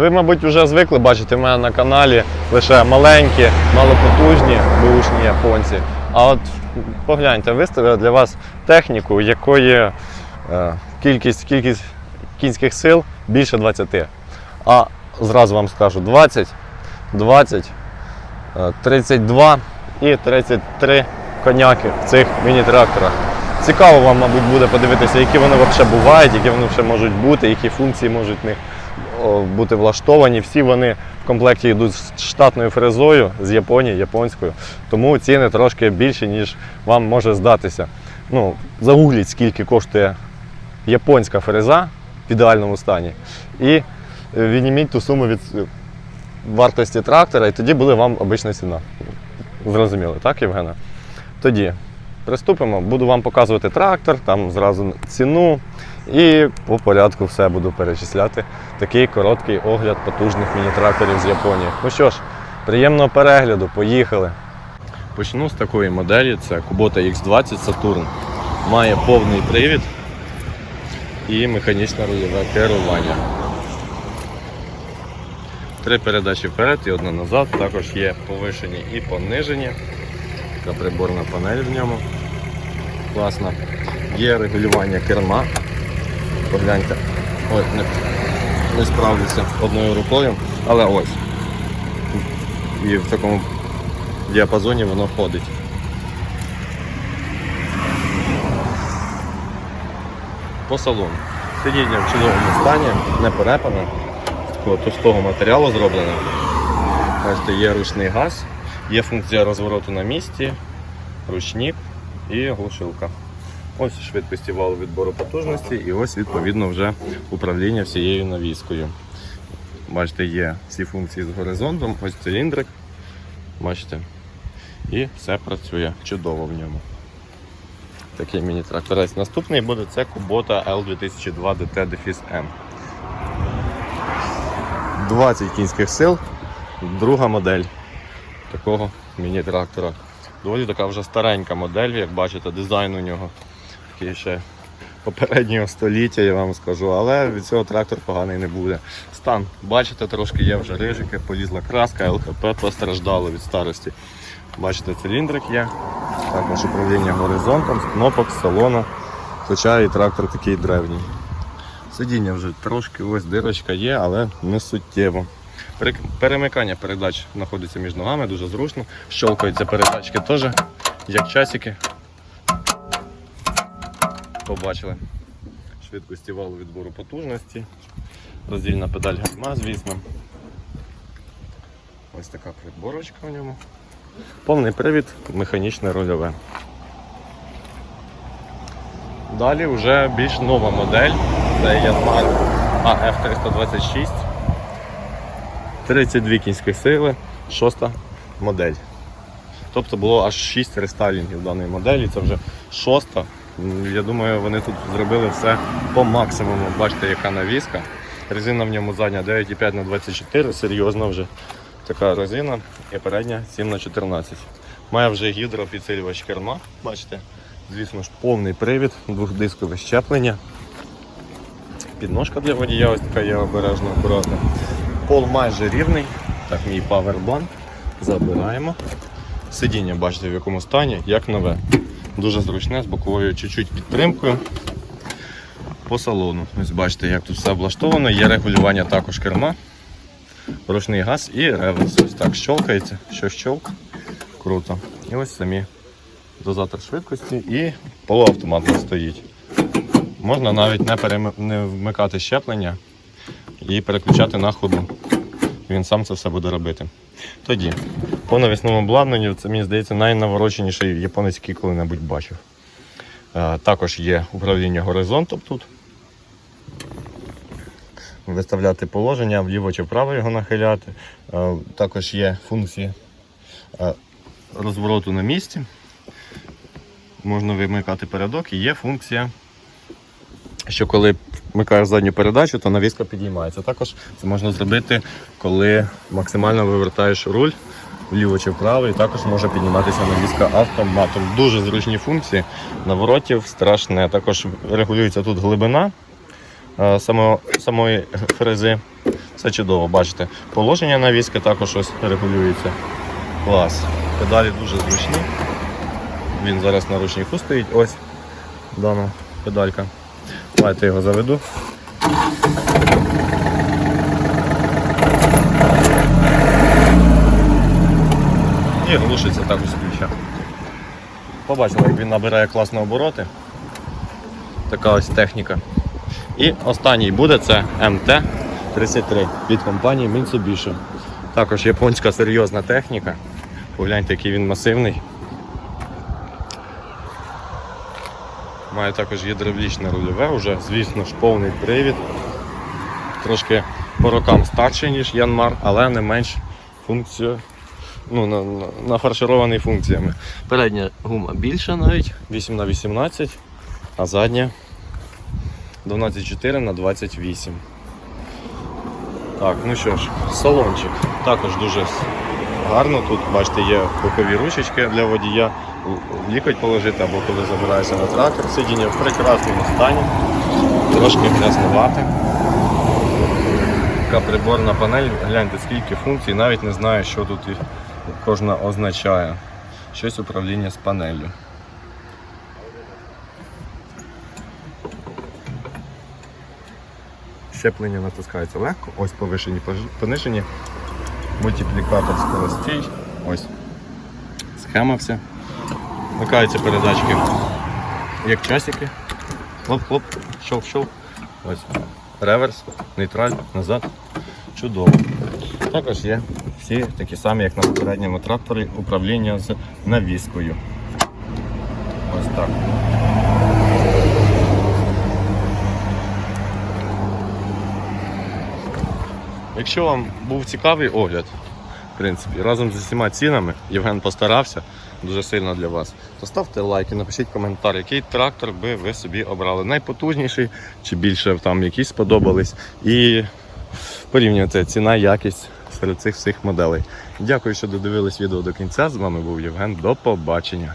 Ви, мабуть, вже звикли бачити мене на каналі лише маленькі, малопотужні бушні японці. А от погляньте, виставили для вас техніку, якої е, кількість, кількість кінських сил більше 20. А зразу вам скажу 20, 20, е, 32 і 33 коняки в цих міні-тракторах. Цікаво вам, мабуть, буде подивитися, які вони взагалі бувають, які вони ще можуть бути, які функції можуть в них бути влаштовані. Всі вони в комплекті йдуть з штатною фрезою з Японії, японською. Тому ціни трошки більші, ніж вам може здатися. Ну, загугліть, скільки коштує японська фреза в ідеальному стані. І е, відніміть ту суму від е, вартості трактора, і тоді буде вам обична ціна. Зрозуміло, так, Євгена? Тоді приступимо, буду вам показувати трактор, там зразу ціну і по порядку все буду перечисляти. Такий короткий огляд потужних міні-тракторів з Японії. Ну що ж, приємного перегляду, поїхали. Почну з такої моделі, це Kubota X20 Saturn. Має повний привід і механічне рульове керування. Три передачі вперед і одна назад. Також є повишені і понижені. Така приборна панель в ньому. Класно. Є регулювання керма. Погляньте. Ой, не, не справлюся одною рукою, але ось. І в такому діапазоні воно ходить. По салону. Сидіння в чудовому стані, не перепане, такого товстого матеріалу зроблене. Бачите, є ручний газ, є функція розвороту на місці, ручник і глушилка. Ось швидкості валу відбору потужності і ось відповідно вже управління всією навіскою. Бачите, є всі функції з горизонтом, ось циліндрик. Бачите. І все працює чудово в ньому. Такий міні-тракторець. Наступний буде це Kubota L2002 DT-M. 20 кінських сил, друга модель такого міні-трактора. Доволі така вже старенька модель, як бачите, дизайн у нього такий ще попереднього століття, я вам скажу, але від цього трактор поганий не буде. Стан, бачите, трошки є вже рижики, полізла краска, ЛКП постраждало від старості. Бачите, циліндрик є, також управління горизонтом, з кнопок, з салону, хоча і трактор такий древній. Сидіння вже трошки ось дирочка є, але не суттєво. Перемикання передач знаходиться між ногами, дуже зручно. Щолкаються передачки теж, як часики. Побачили. Швидкості валу відбору потужності. Роздільна педаль гальма, звісно. Ось така приборочка в ньому. Повний привід, механічне рульове. Далі вже більш нова модель. Це Yanmar AF326. 32 кінських сили, шоста модель. Тобто було аж 6 рестайлінгів даної моделі, це вже шоста. Я думаю, вони тут зробили все по максимуму. Бачите, яка навіска. Резина в ньому задня 9,5 на 24 серйозна вже така резина і передня 7 на 14 Має вже гідропідсилювач керма, бачите. Звісно ж, повний привід, двохдискове щеплення. Підножка для водія ось така є обережно, акуратно. Пол майже рівний. Так, мій павербанк. Забираємо. Сидіння, бачите, в якому стані, як нове. Дуже зручне, з боковою чуть-чуть підтримкою. По салону. Ось бачите, як тут все облаштовано. Є регулювання також керма, ручний газ і реверс. Ось так щолкається, що щолк. Круто. І ось самі дозатор швидкості і полуавтомат стоїть. Можна навіть не, перем... не вмикати щеплення і переключати на ходу. Він сам це все буде робити. Тоді, по навісному обладнанню, це мені здається найнавороченіший японець, який коли-небудь бачив. Е, Також є управління горизонтом тут. Виставляти положення, вліво чи вправо його нахиляти. Е, Також є функції е, розвороту на місці. Можна вимикати передок і є функція, що коли вмикаєш задню передачу, то навіска підіймається. Також це можна зробити, коли максимально вивертаєш руль вліво чи вправо, і також може підніматися навіска автоматом. Дуже зручні функції. Наворотів страшне. Також регулюється тут глибина е, само- самої фрези. Все чудово, бачите. Положення навіски також ось регулюється. Клас. Педалі дуже зручні. Він зараз на ручнику стоїть. Ось дана педалька. Давайте його заведу. І глушиться також з ключа. Побачили, як він набирає класно обороти. Така ось техніка. І останній буде це МТ-33 від компанії Mitsubishi. Також японська серйозна техніка. Погляньте, який він масивний. Має також гідравлічне рульове, уже, звісно ж, повний привід. Трошки по рокам старший, ніж Янмар, але не менш функцію, ну, на, на, нафарширований функціями. Передня гума більша навіть, 8 на 18 а задня 12,4 на 28. Так, ну що ж, салончик також дуже гарно. Тут, бачите, є бокові ручечки для водія, в лікоть положити або коли забираєшся на трактор. Сидіння в прекрасному стані, трошки грязнувати. Така приборна панель, гляньте скільки функцій, навіть не знаю, що тут кожна означає. Щось управління з панеллю. Щеплення натискається легко, ось повишені, понижені. Мультиплікатор скоростей. Ось схема вся. Вмикаються передачки як часики. Хлоп-хлоп, щов-щов. Ось. Реверс, нейтраль, назад. Чудово. Також є всі такі самі, як на попередньому тракторі, управління з навіскою. Ось так. Якщо вам був цікавий огляд, в принципі, разом з усіма цінами, Євген постарався дуже сильно для вас, то ставте лайк і напишіть коментар, який трактор би ви собі обрали. Найпотужніший чи більше там якісь сподобались. І порівнюйте ціна, якість серед цих всіх моделей. Дякую, що додивились відео до кінця. З вами був Євген. До побачення.